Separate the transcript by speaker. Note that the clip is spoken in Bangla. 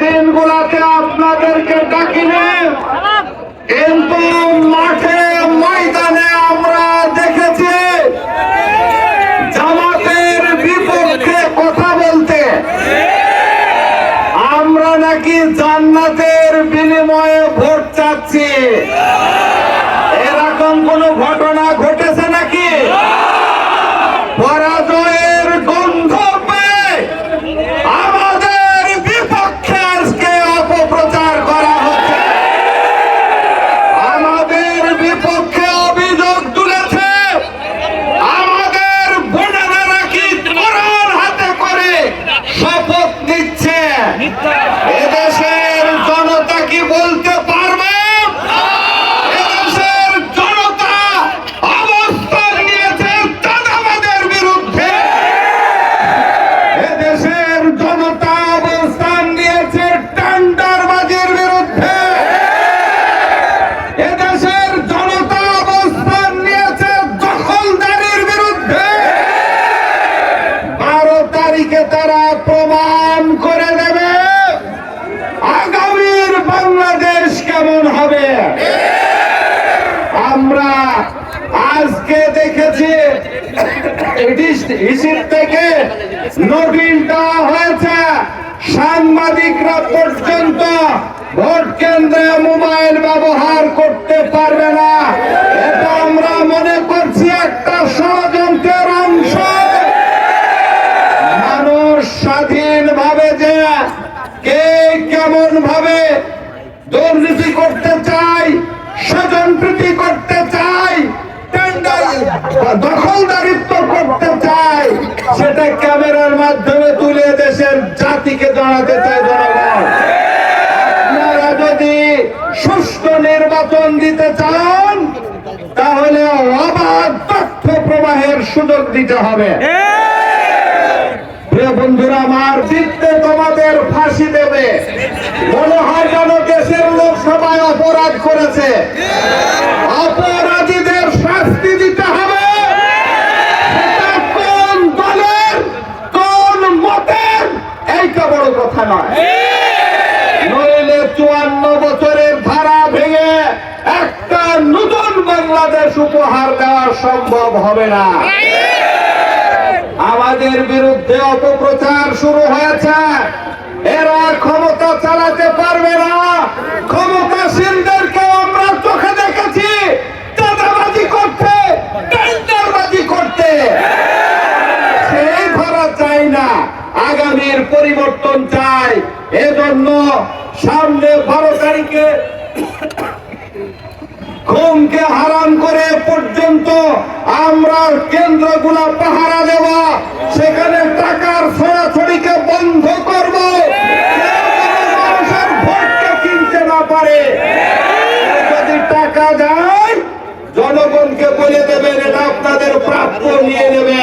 Speaker 1: দিন গুলাতে আপনাদেরকে ডাকিনি কিন্তু মাঠে, ময়দানে আমরা দেখেছি জামাতের বিপক্ষে কথা বলতে। আমরা নাকি জান্নাতের বিনিময়ে তারা প্রমাণ করে দেবে আগামীর বাংলাদেশ কেমন হবে? আমরা আজকে দেখেছি ইসির থেকে নোটিশ দেওয়া হয়েছে। সাংবাদিকরা পর্যন্ত ভোট কেন্দ্রে মোবাইল ব্যবহার করতে পারবে না এটা আমরা মনে করছি একটা ষড়যন্ত্রের অংশ মানুষ স্বাধীন ভাবে যে কে কেমন ভাবে দুর্নীতি করতে চাই স্বজন প্রীতি করতে চাই টেন্ডার দখলদারিত্ব করতে চাই সেটা ক্যামেরার মাধ্যমে তুলে দেশের জাতিকে জনগণ। আপনারা যদি নির্বাচন দিতে চান, তাহলে অবাধ তথ্য প্রবাহের সুযোগ দিতে হবে। বন্ধুরা, আমার জিততে তোমাদের ফাঁসি দেবে। মনে হয় যেন দেশের লোক সবাই অপরাধ করেছে। অপরাধীদের চুয়ান্ন বছরের ধারা ভেঙে একটা নতুন বাংলাদেশ উপহার দেওয়া সম্ভব হবে না। আমাদের বিরুদ্ধে অপপ্রচার শুরু হয়েছে। এরা ক্ষমতা চালাতে পারবে না। ক্ষমতাসীনদেরকে আমরা চোখে দেখেছি। চাঁদাবাজি করতে, টেন্ডারবাজি করতে। সেই ধরা চাই না। আগামীর পরিবর্তন চাই। এজন্য সামনে বারো তারিখে ঘুমকে হারাম করে পর্যন্ত আমরা কেন্দ্রগুলা পাহারা দেব। সেখানে টাকার ছড়াছড়িকে বন্ধ করব। মানুষের ভোটকে কিনতে না পারে। যদি টাকা দেয়, জনগণকে বলে দেবেন, এটা আপনাদের প্রাপ্য নিয়ে নেবেন